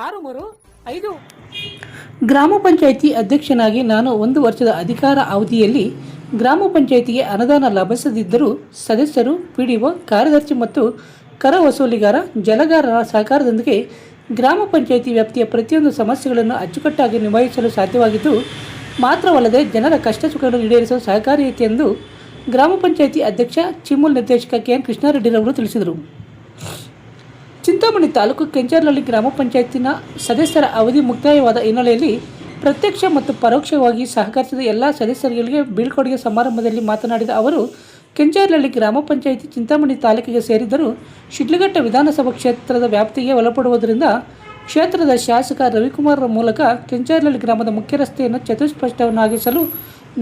ಆರು ಮೂರು, ಐದು. ಗ್ರಾಮ ಪಂಚಾಯಿತಿ ಅಧ್ಯಕ್ಷನಾಗಿ ನಾನು ಒಂದು ವರ್ಷದ ಅಧಿಕಾರ ಅವಧಿಯಲ್ಲಿ ಗ್ರಾಮ ಪಂಚಾಯಿತಿಗೆ ಅನುದಾನ ಲಭಿಸದಿದ್ದರೂ ಸದಸ್ಯರು, ಪಿಡಿಒ, ಕಾರ್ಯದರ್ಶಿ ಮತ್ತು ಕರ ವಸೂಲಿಗಾರ, ಜಲಗಾರರ ಸಹಕಾರದೊಂದಿಗೆ ಗ್ರಾಮ ಪಂಚಾಯಿತಿ ವ್ಯಾಪ್ತಿಯ ಪ್ರತಿಯೊಂದು ಸಮಸ್ಯೆಗಳನ್ನು ಅಚ್ಚುಕಟ್ಟಾಗಿ ನಿಭಾಯಿಸಲು ಸಾಧ್ಯವಾಗಿದ್ದು, ಮಾತ್ರವಲ್ಲದೆ ಜನರ ಕಷ್ಟ ಸುಖಗಳನ್ನು ಈಡೇರಿಸಲು ಸಹಕಾರಿಯಾಯಿತು ಎಂದು ಗ್ರಾಮ ಪಂಚಾಯಿತಿ ಅಧ್ಯಕ್ಷ, ಚಿಮ್ಮುಲ್ ನಿರ್ದೇಶಕ ಕೆ ಎನ್ ಕೃಷ್ಣಾರೆಡ್ಡಿರವರು ತಿಳಿಸಿದರು. ಚಿಂತಾಮಣಿ ತಾಲೂಕು ಕೆಂಚಾರ್ನಹಳ್ಳಿ ಗ್ರಾಮ ಪಂಚಾಯತಿನ ಸದಸ್ಯರ ಅವಧಿ ಮುಕ್ತಾಯವಾದ ಹಿನ್ನೆಲೆಯಲ್ಲಿ ಪ್ರತ್ಯಕ್ಷ ಮತ್ತು ಪರೋಕ್ಷವಾಗಿ ಸಹಕರಿಸಿದ ಎಲ್ಲ ಸದಸ್ಯರಿಗೆ ಬೀಳ್ಕೊಡುಗೆ ಸಮಾರಂಭದಲ್ಲಿ ಮಾತನಾಡಿದ ಅವರು, ಕೆಂಚಾರ್ನಹಳ್ಳಿ ಗ್ರಾಮ ಪಂಚಾಯಿತಿ ಚಿಂತಾಮಣಿ ತಾಲೂಕಿಗೆ ಸೇರಿದ್ದರೂ ಶಿಡ್ಲಘಟ್ಟ ವಿಧಾನಸಭಾ ಕ್ಷೇತ್ರದ ವ್ಯಾಪ್ತಿಗೆ ಒಳಪಡುವುದರಿಂದ ಕ್ಷೇತ್ರದ ಶಾಸಕ ರವಿಕುಮಾರ್ ಮೂಲಕ ಕೆಂಚಾರ್ನಹಳ್ಳಿ ಗ್ರಾಮದ ಮುಖ್ಯ ರಸ್ತೆಯನ್ನು ಚತುಷ್ಪಷ್ಟವನ್ನಾಗಿಸಲು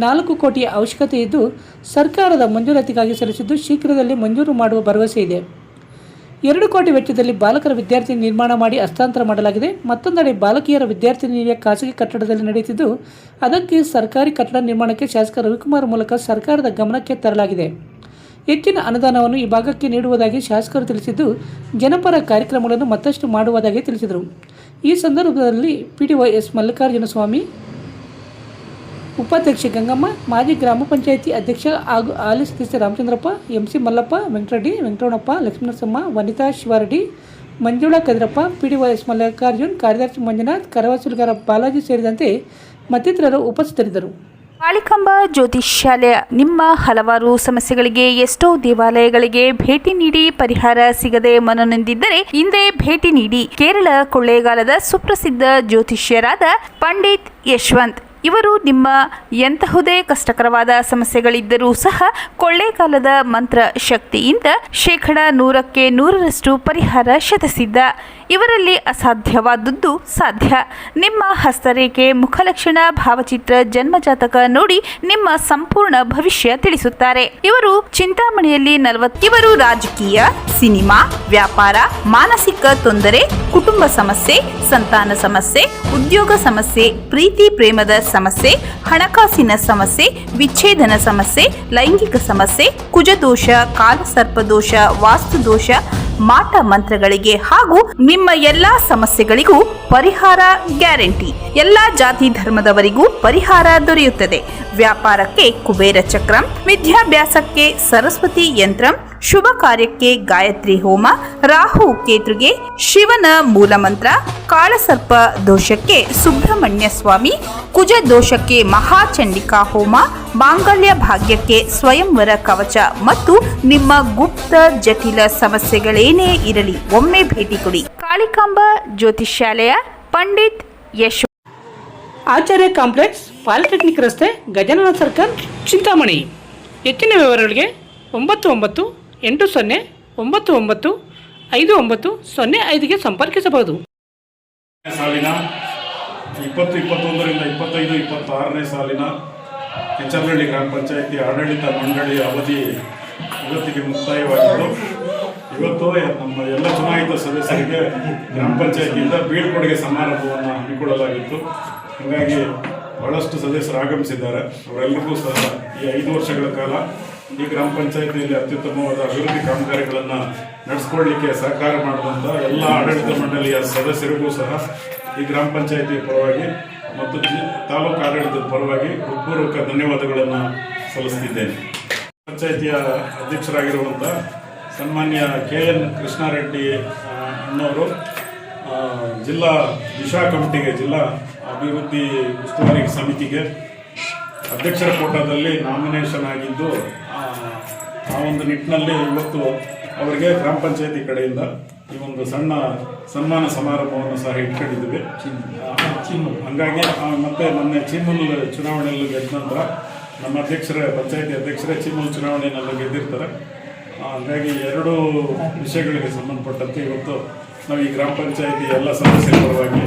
ನಾಲ್ಕು ಕೋಟಿಯ ಅವಶ್ಯಕತೆ ಇದ್ದು, ಸರ್ಕಾರದ ಮಂಜೂರಾತಿಗಾಗಿ ಸಲ್ಲಿಸಿದ್ದು ಶೀಘ್ರದಲ್ಲಿ ಮಂಜೂರು ಮಾಡುವ ಭರವಸೆ ಇದೆ. ಎರಡು ಕೋಟಿ ವೆಚ್ಚದಲ್ಲಿ ಬಾಲಕರ ವಿದ್ಯಾರ್ಥಿ ನಿರ್ಮಾಣ ಮಾಡಿ ಹಸ್ತಾಂತರ ಮಾಡಲಾಗಿದೆ. ಮತ್ತೊಂದೆಡೆ ಬಾಲಕಿಯರ ವಿದ್ಯಾರ್ಥಿ ನಿಲಯ ಖಾಸಗಿ ಕಟ್ಟಡದಲ್ಲಿ ನಡೆಯುತ್ತಿದ್ದು, ಅದಕ್ಕೆ ಸರ್ಕಾರಿ ಕಟ್ಟಡ ನಿರ್ಮಾಣಕ್ಕೆ ಶಾಸಕ ರವಿಕುಮಾರ್ ಮೂಲಕ ಸರ್ಕಾರದ ಗಮನಕ್ಕೆ ತರಲಾಗಿದೆ. ಹೆಚ್ಚಿನ ಅನುದಾನವನ್ನು ಈ ಭಾಗಕ್ಕೆ ನೀಡುವುದಾಗಿ ಶಾಸಕರು ತಿಳಿಸಿದ್ದು, ಜನಪರ ಕಾರ್ಯಕ್ರಮಗಳನ್ನು ಮತ್ತಷ್ಟು ಮಾಡುವುದಾಗಿ ತಿಳಿಸಿದರು. ಈ ಸಂದರ್ಭದಲ್ಲಿ ಪಿಡಿಒ ಎಸ್ ಸ್ವಾಮಿ ಉಪಾಧ್ಯಕ್ಷೆ ಗಂಗಮ್ಮ, ಮಾಜಿ ಗ್ರಾಮ ಪಂಚಾಯಿತಿ ಅಧ್ಯಕ್ಷ ಹಾಗೂ ಹಾಲಿ ಸದಸ್ಯ Ramachandrappa, M C Mallappa, Venkatareddy, Venkataramanappa Lakshmanasamma Vanitha Shivareddy, Manjula D O S Mallikarjun, ಕಾರ್ಯದರ್ಶಿ ಮಂಜುನಾಥ್ ಕರವಸುಲ್ಗಾರ ಬಾಲಾಜಿ ಸೇರಿದಂತೆ ಮತ್ತಿತರರು ಉಪಸ್ಥಿತರಿದ್ದರು. ಕಾಳಿಕಾಂಬ ಜ್ಯೋತಿಷ್ಯಾಲಯ ನಿಮ್ಮ ಹಲವಾರು ಸಮಸ್ಯೆಗಳಿಗೆ ಎಷ್ಟೋ ದೇವಾಲಯಗಳಿಗೆ ಭೇಟಿ ನೀಡಿ ಪರಿಹಾರ ಸಿಗದೆ ಮನನೊಂದಿದ್ದರೆ ಹಿಂದೆ ಭೇಟಿ ನೀಡಿ ಕೇರಳ ಕೊಳ್ಳೇಗಾಲದ ಸುಪ್ರಸಿದ್ಧ ಜ್ಯೋತಿಷ್ಯರಾದ ಪಂಡಿತ್ ಯಶವಂತ್. ಇವರು ನಿಮ್ಮ ಎಂತಹುದೇ ಕಷ್ಟಕರವಾದ ಸಮಸ್ಯೆಗಳಿದ್ದರೂ ಸಹ ಕೊಳ್ಳೇಗಾಲದ ಮಂತ್ರ ಶಕ್ತಿಯಿಂದ ಶೇಕಡ ನೂರಕ್ಕೆ ನೂರರಷ್ಟು ಪರಿಹಾರ ಶತಿಸಿದ್ದ. ಇವರಲ್ಲಿ ಅಸಾಧ್ಯವಾದದ್ದು ಸಾಧ್ಯ. ನಿಮ್ಮ ಹಸ್ತರೇಖೆ, ಮುಖಲಕ್ಷಣ, ಭಾವಚಿತ್ರ, ಜನ್ಮಜಾತಕ ನೋಡಿ ನಿಮ್ಮ ಸಂಪೂರ್ಣ ಭವಿಷ್ಯ ತಿಳಿಸುತ್ತಾರೆ. ಇವರು ಚಿಂತಾಮಣಿಯಲ್ಲಿ ನಲವತ್ತು, ಇವರು ರಾಜಕೀಯ ಸಿನಿಮಾ, ವ್ಯಾಪಾರ, ಮಾನಸಿಕ ತೊಂದರೆ, ಕುಟುಂಬ ಸಮಸ್ಯೆ, ಸಂತಾನ ಸಮಸ್ಯೆ, ಉದ್ಯೋಗ ಸಮಸ್ಯೆ, ಪ್ರೀತಿ ಪ್ರೇಮದ ಸಮಸ್ಯೆ, ಹಣಕಾಸಿನ ಸಮಸ್ಯೆ, ವಿಚ್ಛೇದನ ಸಮಸ್ಯೆ, ಲೈಂಗಿಕ ಸಮಸ್ಯೆ, ಕುಜದೋಷ, ಕಾಲಸರ್ಪದೋಷ, ವಾಸ್ತುದೋಷ ಮಾಟ ಮಂತ್ರಗಳಿಗೆ ಹಾಗೂ ನಿಮ್ಮ ಎಲ್ಲಾ ಸಮಸ್ಯೆಗಳಿಗೂ ಪರಿಹಾರ ಗ್ಯಾರಂಟಿ. ಎಲ್ಲಾ ಜಾತಿ ಧರ್ಮದವರಿಗೂ ಪರಿಹಾರ ದೊರೆಯುತ್ತದೆ. ವ್ಯಾಪಾರಕ್ಕೆ ಕುಬೇರ ಚಕ್ರಂ, ವಿದ್ಯಾಭ್ಯಾಸಕ್ಕೆ ಸರಸ್ವತಿ ಯಂತ್ರಂ, ಶುಭ ಕಾರ್ಯಕ್ಕೆ ಗಾಯತ್ರಿ ಹೋಮ, ರಾಹು ಕೇತುಗೆ ಶಿವನ ಮೂಲಮಂತ್ರ ಕಾಳಸರ್ಪ ದೋಷಕ್ಕೆ ಸುಬ್ರಹ್ಮಣ್ಯ ಸ್ವಾಮಿ, ಕುಜ ದೋಷಕ್ಕೆ ಮಹಾಚಂಡಿಕಾ ಹೋಮ, ಮಾಂಗಲ್ಯ ಭಾಗ್ಯಕ್ಕೆ ಸ್ವಯಂವರ ಕವಚ ಮತ್ತು ನಿಮ್ಮ ಗುಪ್ತ ಜಟಿಲ ಸಮಸ್ಯೆಗಳೇನೇ ಇರಲಿ ಒಮ್ಮೆ ಭೇಟಿ ಕೊಡಿ. ಕಾಳಿಕಾಂಬ ಜ್ಯೋತಿಷ್ಯಾಲಯ ಪಂಡಿತ್ ಯಶ್ ಆಚಾರ್ಯ ಕಾಂಪ್ಲೆಕ್ಸ್ ಪಾಲಿಟೆಕ್ನಿಕ್ ರಸ್ತೆ ಗಜಾನನ ಸರ್ಕಲ್ ಚಿಂತಾಮಣಿ. ಹೆಚ್ಚಿನ ವಿವರಗಳಿಗೆ ಒಂಬತ್ತು ಒಂಬತ್ತು ಎಂಟು ಸೊನ್ನೆ ಒಂಬತ್ತು ಒಂಬತ್ತು ಐದು ಒಂಬತ್ತು ಸೊನ್ನೆ ಐದಿಗೆ ಸಂಪರ್ಕಿಸಬಹುದು. ಸಾಲಿನ ಇಪ್ಪತ್ತು ಇಪ್ಪತ್ತೊಂದರಿಂದ ಇಪ್ಪತ್ತೈದು ಇಪ್ಪತ್ತಾರನೇ ಸಾಲಿನ ಕೆಂಚರಹಳ್ಳಿ ಗ್ರಾಮ ಪಂಚಾಯಿತಿ ಆಡಳಿತ ಮಂಡಳಿಯ ಅವಧಿ ಇವತ್ತಿಗೆ ಮುಕ್ತಾಯವಾಗಿದ್ದು ಇವತ್ತು ನಮ್ಮ ಎಲ್ಲ ಚುನಾಯಿತ ಸದಸ್ಯರಿಗೆ ಗ್ರಾಮ ಪಂಚಾಯತಿಯಿಂದ ಬೀಳ್ಕೊಡುಗೆ ಸಮಾರಂಭವನ್ನು ಹಮ್ಮಿಕೊಳ್ಳಲಾಗಿತ್ತು. ಹಾಗಾಗಿ ಬಹಳಷ್ಟು ಸದಸ್ಯರು ಆಗಮಿಸಿದ್ದಾರೆ. ಅವರೆಲ್ಲರಿಗೂ ಸಹ ಈ ಐದು ವರ್ಷಗಳ ಕಾಲ ಈ ಗ್ರಾಮ ಪಂಚಾಯತಿಯಲ್ಲಿ ಅತ್ಯುತ್ತಮವಾದ ಅಭಿವೃದ್ಧಿ ಕಾಮಗಾರಿಗಳನ್ನು ನಡೆಸ್ಕೊಳ್ಳಿಕ್ಕೆ ಸಹಕಾರ ಮಾಡಿದಂಥ ಎಲ್ಲ ಆಡಳಿತ ಮಂಡಳಿಯ ಸದಸ್ಯರಿಗೂ ಸಹ ಈ ಗ್ರಾಮ ಪಂಚಾಯತಿ ಪರವಾಗಿ ಮತ್ತು ತಾಲೂಕು ಆಡಳಿತದ ಪರವಾಗಿ ಹೃತ್ಪೂರ್ವಕ ಧನ್ಯವಾದಗಳನ್ನು ಸಲ್ಲಿಸ್ತಿದ್ದೇನೆ. ಪಂಚಾಯಿತಿಯ ಅಧ್ಯಕ್ಷರಾಗಿರುವಂಥ ಸನ್ಮಾನ್ಯ ಕೆ ಎನ್ ಕೃಷ್ಣಾರೆಡ್ಡಿ ಅಣ್ಣವರು ಜಿಲ್ಲಾ ದಿಶಾ ಕಮಿಟಿಗೆ ಜಿಲ್ಲಾ ಅಭಿವೃದ್ಧಿ ಉಸ್ತುವಾರಿ ಸಮಿತಿಗೆ ಅಧ್ಯಕ್ಷರ ಕೋಟಾದಲ್ಲಿ ನಾಮಿನೇಷನ್ ಆಗಿದ್ದು ಆ, ಒಂದು ನಿಟ್ಟಿನಲ್ಲಿ ಇವತ್ತು ಅವರಿಗೆ ಗ್ರಾಮ ಪಂಚಾಯತಿ ಕಡೆಯಿಂದ ಈ ಒಂದು ಸಣ್ಣ ಸನ್ಮಾನ ಸಮಾರಂಭವನ್ನು ಸಹ ಇಟ್ಕೊಂಡಿದ್ದೀವಿ. ಚಿನ್ನು. ಹಂಗಾಗಿ ಮತ್ತೆ ಮೊನ್ನೆ ಚೀಮೂಲ್ ಚುನಾವಣೆಯಲ್ಲಿ ಗೆದ್ದ ನಂತರ ನಮ್ಮ ಅಧ್ಯಕ್ಷರ ಪಂಚಾಯತಿ ಅಧ್ಯಕ್ಷರೇ ಚೀಮೂಲ್ ಚುನಾವಣೆಯಲ್ಲಿ ಗೆದ್ದಿರ್ತಾರೆ. ಹಾಗಾಗಿ ಎರಡು ವಿಷಯಗಳಿಗೆ ಸಂಬಂಧಪಟ್ಟಂತೆ ಇವತ್ತು ನಾವು ಈ ಗ್ರಾಮ ಪಂಚಾಯಿತಿ ಎಲ್ಲ ಸದಸ್ಯರ ಪರವಾಗಿ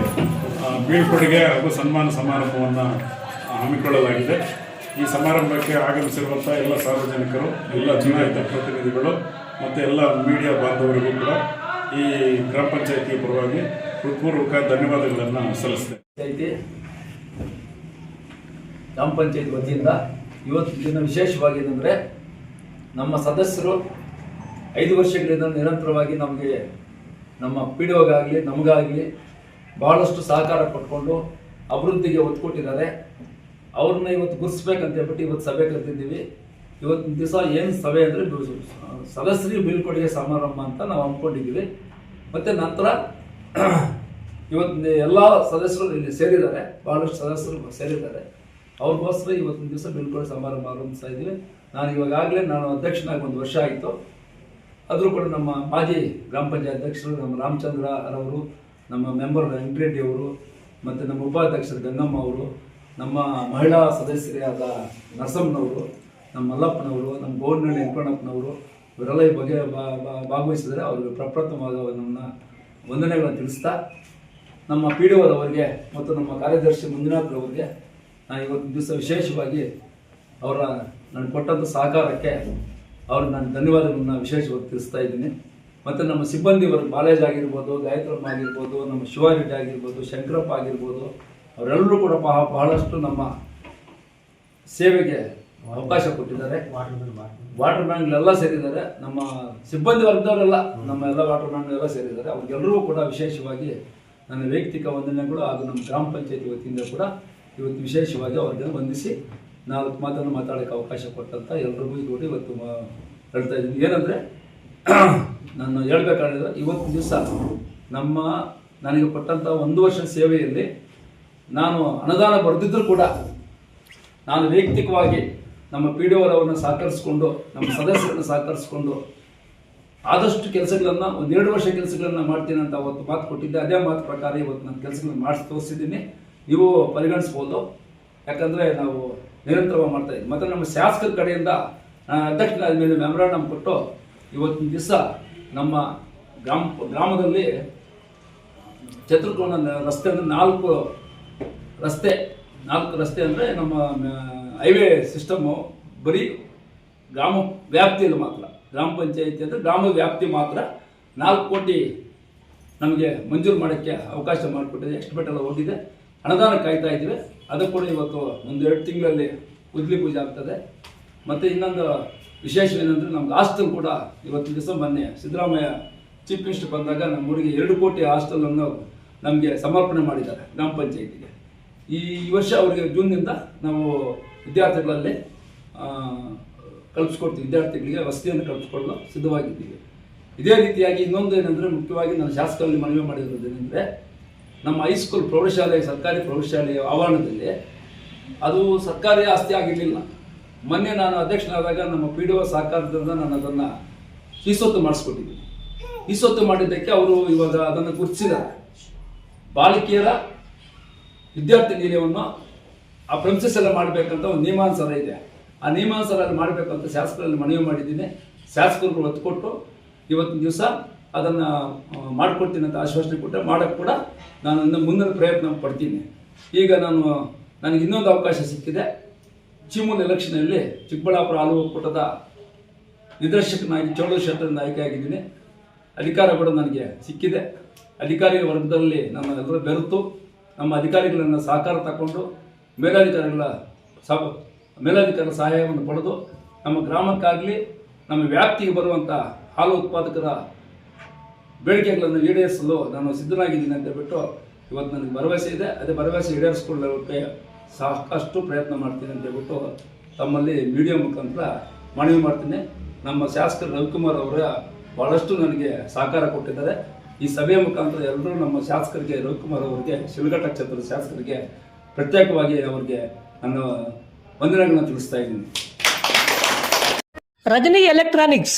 ಬೀಳ್ಕೊಡುಗೆ ಹಾಗೂ ಸನ್ಮಾನ ಸಮಾರಂಭವನ್ನು ಹಮ್ಮಿಕೊಳ್ಳಲಾಗಿದೆ. ಈ ಸಮಾರಂಭಕ್ಕೆ ಆಗಮಿಸಿರುವಂಥ ಎಲ್ಲ ಸಾರ್ವಜನಿಕರು, ಎಲ್ಲ ಚುನಾಯಿತ ಪ್ರತಿನಿಧಿಗಳು ಮತ್ತು ಎಲ್ಲ ಮೀಡಿಯಾ ಬಾಂಧವರಿಗೂ ಕೂಡ ಈ ಗ್ರಾಮ ಪಂಚಾಯಿತಿ ಪರವಾಗಿ ಹೃತ್ಪೂರ್ವಕ ಧನ್ಯವಾದಗಳನ್ನು ಸಲ್ಲಿಸ್ತೇನೆ. ಪಂಚಾಯಿತಿ, ಗ್ರಾಮ ಪಂಚಾಯತ್ ವತಿಯಿಂದ ಇವತ್ತು ದಿನ ವಿಶೇಷವಾಗಿ ಏನಂದರೆ ನಮ್ಮ ಸದಸ್ಯರು ಐದು ವರ್ಷಗಳಿಂದ ನಿರಂತರವಾಗಿ ನಮಗೆ ನಮ್ಮ ಪಿ ಡಿ ಒಗಾಗಲಿ ನಮಗಾಗಲಿ ಬಹಳಷ್ಟು ಸಹಕಾರ ಕೊಟ್ಕೊಂಡು ಅಭಿವೃದ್ಧಿಗೆ ಒತ್ತು ಕೊಟ್ಟಿದ್ದಾರೆ ಅವ್ರನ್ನ ಇವತ್ತು ಗುರ್ಸ್ಬೇಕಂತ ಹೇಳ್ಬಿಟ್ಟು ಇವತ್ತು ಸಭೆ ಕರೆದಿದ್ದೀವಿ. ಇವತ್ತಿನ ದಿವಸ ಏನು ಸಭೆ ಅಂದರೆ ಸದಸ್ಯರಿಗೆ ಬೀಳ್ಕೊಡುಗೆ ಸಮಾರಂಭ ಅಂತ ನಾವು ಅಂದ್ಕೊಂಡಿದ್ದೀವಿ. ಮತ್ತು ನಂತರ ಇವತ್ತಿನ ಎಲ್ಲ ಸದಸ್ಯರು ಇಲ್ಲಿ ಸೇರಿದ್ದಾರೆ, ಬಹಳಷ್ಟು ಸದಸ್ಯರು ಸೇರಿದ್ದಾರೆ. ಅವ್ರಿಗೋಸ್ಕರ ಇವತ್ತಿನ ದಿವಸ ಬೀಳ್ಕೊಡುಗೆ ಸಮಾರಂಭ ಆರಂಭಿಸ್ತಾ ಇದ್ದೀವಿ. ನಾನು ಇವಾಗಾಗಲೇ ನಾನು ಅಧ್ಯಕ್ಷನಾಗಿ ಒಂದು ವರ್ಷ ಆಯಿತು. ಆದರೂ ಕೂಡ ನಮ್ಮ ಮಾಜಿ ಗ್ರಾಮ ಪಂಚಾಯತ್ ಅಧ್ಯಕ್ಷರು ನಮ್ಮ ರಾಮಚಂದ್ರ ಅವರು ನಮ್ಮ ಮೆಂಬರ್ ವೆಂಕಟರೆಡ್ಡಿ ಅವರು ಮತ್ತು ನಮ್ಮ ಉಪಾಧ್ಯಕ್ಷರು ಗಂಗಮ್ಮ ಅವರು, ನಮ್ಮ ಮಹಿಳಾ ಆದ ನರಸಮ್ಮನವರು, ನಮ್ಮ ಮಲ್ಲಪ್ಪನವರು, ನಮ್ಮ ಗೋವಿನಹಳ್ಳಿ ವೆಂಕಣ್ಣಪ್ಪನವರು, ಇವರೆಲ್ಲ ಈ ಬಗ್ಗೆ ಭಾಗವಹಿಸಿದರೆ ಅವರಿಗೆ ಪ್ರಪ್ರಥಮವಾದ ನನ್ನ ವಂದನೆಗಳನ್ನು ತಿಳಿಸ್ತಾ, ನಮ್ಮ ಪಿ ಡಿ ಓದವರಿಗೆ ಮತ್ತು ನಮ್ಮ ಕಾರ್ಯದರ್ಶಿ ಮಂಜುನಾಥ್ರವರಿಗೆ ನಾನು ಇವತ್ತು ದಿವಸ ವಿಶೇಷವಾಗಿ ಅವರ ನನಗೆ ಕೊಟ್ಟಂಥ ಸಹಕಾರಕ್ಕೆ ಅವ್ರಿಗೆ ನಾನು ಧನ್ಯವಾದಗಳನ್ನ ವಿಶೇಷವಾಗಿ ತಿಳಿಸ್ತಾ ಇದ್ದೀನಿ. ಮತ್ತು ನಮ್ಮ ಸಿಬ್ಬಂದಿ ವರ್ಗ ಬಾಲೇಜ್ ಆಗಿರ್ಬೋದು, ಗಾಯತ್ರಮ್ಮ ಆಗಿರ್ಬೋದು, ನಮ್ಮ ಶಿವಾರೆಡ್ಡಿ ಆಗಿರ್ಬೋದು, ಶಂಕರಪ್ಪ ಆಗಿರ್ಬೋದು, ಅವರೆಲ್ಲರೂ ಕೂಡ ಬಹ, ಬಹಳಷ್ಟು ನಮ್ಮ ಸೇವೆಗೆ ಅವಕಾಶ ಕೊಟ್ಟಿದ್ದಾರೆ. ವಾಟರ್ ಮ್ಯಾನ್ಗಳೆಲ್ಲ ಸೇರಿದ್ದಾರೆ. ನಮ್ಮ ಸಿಬ್ಬಂದಿ ವರ್ಗದವರೆಲ್ಲ ನಮ್ಮ ಎಲ್ಲ ವಾಟರ್ ಮ್ಯಾನ್ಗಳೆಲ್ಲ ಸೇರಿದ್ದಾರೆ. ಅವ್ರಿಗೆಲ್ಲರಿಗೂ ಕೂಡ ವಿಶೇಷವಾಗಿ ನನ್ನ ವೈಯಕ್ತಿಕ ವಂದನೆಗಳು ಹಾಗೂ ನಮ್ಮ ಗ್ರಾಮ ಪಂಚಾಯತಿ ವತಿಯಿಂದ ಕೂಡ ಇವತ್ತು ವಿಶೇಷವಾಗಿ ಅವ್ರಿಗೆ ವಂದಿಸಿ ನಾಲ್ಕು ಮಾತನ್ನು ಮಾತಾಡೋಕ್ಕೆ ಅವಕಾಶ ಕೊಟ್ಟಂತ ಎಲ್ರಿಗೂ ಕೂಡ ಇವತ್ತು ಹೇಳ್ತಾ ಇದ್ದೀನಿ. ಏನಂದರೆ, ನಾನು ಹೇಳ್ಬೇಕಾದ್ರೆ ಇವತ್ತು ದಿವಸ ನಮ್ಮ ನನಗೆ ಕೊಟ್ಟಂಥ ಒಂದು ವರ್ಷ ಸೇವೆಯಲ್ಲಿ ನಾನು ಅನುದಾನ ಬರೆದಿದ್ದರೂ ಕೂಡ ನಾನು ವೈಯಕ್ತಿಕವಾಗಿ ನಮ್ಮ ಪಿ ಡಿ ಅವರನ್ನು ಸಹಕರಿಸಿಕೊಂಡು, ನಮ್ಮ ಸದಸ್ಯರನ್ನು ಸಹಕರಿಸಿಕೊಂಡು ಆದಷ್ಟು ಕೆಲಸಗಳನ್ನು, ಒಂದು ಎರಡು ವರ್ಷ ಕೆಲಸಗಳನ್ನು ಮಾಡ್ತೀನಿ ಅಂತ ಅವತ್ತು ಮಾತು ಕೊಟ್ಟಿದ್ದೆ. ಅದೇ ಮಾತು ಪ್ರಕಾರ ಇವತ್ತು ನಾನು ಕೆಲಸಗಳನ್ನು ಮಾಡಿಸಿ ತೋರಿಸಿದ್ದೀನಿ. ನೀವು ಪರಿಗಣಿಸ್ಬೋದು. ಯಾಕಂದರೆ ನಾವು ನಿರಂತರವಾಗಿ ಮಾಡ್ತಾ ಇದ್ದೀವಿ. ಮತ್ತು ನಮ್ಮ ಶಾಸಕರ ಕಡೆಯಿಂದ ಅಧ್ಯಕ್ಷನ ಮೇಲೆ ಮೆಮೊರಾಂಡಮ್ ಕೊಟ್ಟು ಇವತ್ತಿನ ದಿವಸ ನಮ್ಮ ಗ್ರಾಮ, ಗ್ರಾಮದಲ್ಲಿ ಚತುರ್ಕೋನ ರಸ್ತೆ ಅಂದರೆ ನಾಲ್ಕು ರಸ್ತೆ ನಾಲ್ಕು ರಸ್ತೆ ಅಂದರೆ ನಮ್ಮ ಹೈವೇ ಸಿಸ್ಟಮ್ಮು ಬರೀ ಗ್ರಾಮ ವ್ಯಾಪ್ತಿಯಲ್ಲಿ ಮಾತ್ರ. ಗ್ರಾಮ ಪಂಚಾಯಿತಿ ಅಂದರೆ ಗ್ರಾಮ ವ್ಯಾಪ್ತಿ ಮಾತ್ರ ನಾಲ್ಕು ಕೋಟಿ ನಮಗೆ ಮಂಜೂರು ಮಾಡೋಕ್ಕೆ ಅವಕಾಶ ಮಾಡಿಕೊಟ್ಟಿದೆ, ಎಷ್ಟು ಬೆಟ್ಟೆಲ್ಲ ಹೋಗಿದೆ, ಅನುದಾನ ಕಾಯ್ತಾ ಇದ್ದೀವಿ. ಅದು ಕೂಡ ಇವತ್ತು ಒಂದು ಎರಡು ತಿಂಗಳಲ್ಲಿ ಕುದ್ಲಿ ಪೂಜೆ ಆಗ್ತದೆ. ಮತ್ತು ಇನ್ನೊಂದು ವಿಶೇಷವೇನೆಂದರೆ ನಮ್ಗೆ ಹಾಸ್ಟೆಲ್ ಕೂಡ ಇವತ್ತು ದಿವಸ ಮೊನ್ನೆ ಸಿದ್ದರಾಮಯ್ಯ ಚೀಫ್ ಮಿನಿಸ್ಟರ್ ಬಂದಾಗ ನಮ್ಮ ಊರಿಗೆ ಎರಡು ಕೋಟಿ ಹಾಸ್ಟೆಲನ್ನು ನಮಗೆ ಸಮರ್ಪಣೆ ಮಾಡಿದ್ದಾರೆ ಗ್ರಾಮ ಪಂಚಾಯಿತಿಗೆ. ಈ ವರ್ಷ ಅವರಿಗೆ ಜೂನ್ನಿಂದ ನಾವು ವಿದ್ಯಾರ್ಥಿಗಳಲ್ಲಿ ಕಲ್ಪಿಸ್ಕೊಡ್ತೀವಿ ವಿದ್ಯಾರ್ಥಿಗಳಿಗೆ ವಸತಿಯನ್ನು ಕಲ್ಪಿಸ್ಕೊಳ್ಳಲು ಸಿದ್ಧವಾಗಿದ್ದೀವಿ. ಇದೇ ರೀತಿಯಾಗಿ ಇನ್ನೊಂದು ಏನಂದರೆ ಮುಖ್ಯವಾಗಿ ನಾನು ಶಾಸಕರಲ್ಲಿ ಮನವಿ ಮಾಡಿರೋದೇನೆಂದರೆ ನಮ್ಮ ಹೈಸ್ಕೂಲ್ ಪ್ರೌಢಶಾಲೆ ಸರ್ಕಾರಿ ಪ್ರೌಢಶಾಲೆಯ ಆವರಣದಲ್ಲಿ ಅದು ಸರ್ಕಾರಿ ಆಸ್ತಿ ಆಗಿರಲಿಲ್ಲ. ಮೊನ್ನೆ ನಾನು ಅಧ್ಯಕ್ಷನಾದಾಗ ನಮ್ಮ ಪಿ ಡಿ ಒ ಸಹಕಾರದಿಂದ ನಾನು ಅದನ್ನು ಈಸೊತ್ತು ಮಾಡಿಸ್ಕೊಟ್ಟಿದ್ದೀನಿ. ಈಸೊತ್ತು ಮಾಡಿದ್ದಕ್ಕೆ ಅವರು ಇವಾಗ ಅದನ್ನು ಗುರುತಿಸಿದ್ದಾರೆ. ಬಾಲಕಿಯರ ವಿದ್ಯಾರ್ಥಿ ನಿಲಯವನ್ನು ಆ ಪ್ರೆಮ್ಸಸ್ ಎಲ್ಲ ಮಾಡಬೇಕಂತ ಒಂದು ನಿಯಮಾನುಸಾರ ಇದೆ. ಆ ನಿಯಮಾನುಸಾರ ಮಾಡಬೇಕಂತ ಶಾಸಕರಲ್ಲಿ ಮನವಿ ಮಾಡಿದ್ದೀನಿ. ಶಾಸಕರು ಒತ್ತು ಕೊಟ್ಟು ಇವತ್ತಿನ ದಿವಸ ಅದನ್ನು ಮಾಡಿಕೊಡ್ತೀನಿ ಅಂತ ಆಶ್ವಾಸನೆ ಕೊಟ್ಟರೆ ಮಾಡೋಕ್ಕೆ ಕೂಡ ನಾನು ಇನ್ನು ಮುಂದಿನ ಪ್ರಯತ್ನ ಪಡ್ತೀನಿ. ಈಗ ನಾನು, ನನಗೆ ಇನ್ನೊಂದು ಅವಕಾಶ ಸಿಕ್ಕಿದೆ. ಚಿಮೂಲ್ ಎಲೆಕ್ಷನಲ್ಲಿ ಚಿಕ್ಕಬಳ್ಳಾಪುರ ಹಾಲು ಒಕ್ಕೂಟದ ನಿರ್ದೇಶಕನಾಗಿ ಕ್ಷೇತ್ರದಿಂದ ಆಯ್ಕೆ ಆಯ್ಕೆಯಾಗಿದ್ದೀನಿ ಅಧಿಕಾರ ಕೂಡ ನನಗೆ ಸಿಕ್ಕಿದೆ. ಅಧಿಕಾರಿ ವರ್ಗದಲ್ಲಿ ನಮ್ಮ ಎಲ್ಲರೂ ಬೆರೆತು, ನಮ್ಮ ಅಧಿಕಾರಿಗಳನ್ನು ಸಹಕಾರ ತಗೊಂಡು, ಮೇಲಾಧಿಕಾರಿಗಳ ಸಹ ಮೇಲಾಧಿಕಾರ ಸಹಾಯವನ್ನು ಪಡೆದು, ನಮ್ಮ ಗ್ರಾಮಕ್ಕಾಗಲಿ, ನಮ್ಮ ವ್ಯಾಪ್ತಿಗೆ ಬರುವಂಥ ಹಾಲು ಉತ್ಪಾದಕರ ಬೇಡಿಕೆಗಳನ್ನು ಈಡೇರಿಸಲು ನಾನು ಸಿದ್ಧನಾಗಿದ್ದೀನಿ ಅಂತ ಹೇಳ್ಬಿಟ್ಟು ಇವತ್ತು ನನಗೆ ಭರವಸೆ ಇದೆ. ಅದೇ ಭರವಸೆ ಈಡೇರಿಸ್ಕೊಳ್ಳೋಕ್ಕೆ ಸಾಕಷ್ಟು ಪ್ರಯತ್ನ ಮಾಡ್ತೀನಿ ಅಂತ ಹೇಳ್ಬಿಟ್ಟು ತಮ್ಮಲ್ಲಿ ಮೀಡಿಯಾ ಮುಖಾಂತರ ಮನವಿ ಮಾಡ್ತೀನಿ. ನಮ್ಮ ಶಾಸಕರು ರವಿಕುಮಾರ್ ಅವರ ಭಾಳಷ್ಟು ನನಗೆ ಸಹಕಾರ ಕೊಟ್ಟಿದ್ದಾರೆ. ಈ ಸಭೆಯ ಮುಖಾಂತರ ಎಲ್ಲರೂ ನಮ್ಮ ಶಾಸಕರಿಗೆ, ರವಿಕುಮಾರ್ ಅವರಿಗೆ, ಶಿವಘಟ್ಟ ಕ್ಷೇತ್ರದ ಶಾಸಕರಿಗೆ ಪ್ರತ್ಯೇಕವಾಗಿ ಅವರಿಗೆ ನನ್ನ ವಂದನೆಗಳನ್ನು ತಿಳಿಸ್ತಾ ಇದ್ದೀನಿ. ರಜನಿ ಎಲೆಕ್ಟ್ರಾನಿಕ್ಸ್.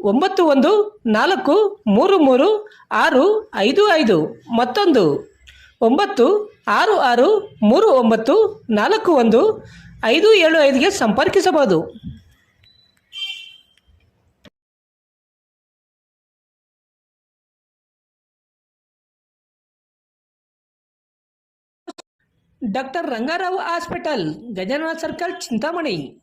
ಒಂಬತ್ತು ಒಂದು, ನಾಲ್ಕು, ಮೂರು ಮೂರು, ಆರು, ಐದು ಐದು. ಮತ್ತೊಂದು. ಒಂಬತ್ತು, ಆರು ಆರು, ಮೂರು, ಒಂಬತ್ತು, ನಾಲ್ಕು, ಒಂದು, ಐದು, ಏಳು, ಐದುಗೆ ಸಂಪರ್ಕಿಸಬಹುದು. Doctor Rangarao hospital, Gajanana circle, Chintamani.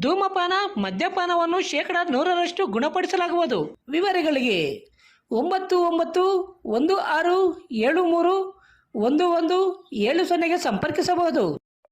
ಧೂಮಪಾನ, ಮದ್ಯಪಾನವನ್ನು ಶೇಕಡ ನೂರರಷ್ಟು ಗುಣಪಡಿಸಲಾಗುವುದು. ವಿವರಗಳಿಗೆ ಒಂಬತ್ತು ಒಂಬತ್ತು ಒಂದು ಆರು ಏಳು ಮೂರು ಒಂದು ಒಂದು ಏಳು ಸೊನ್ನೆಗೆ ಸಂಪರ್ಕಿಸಬಹುದು.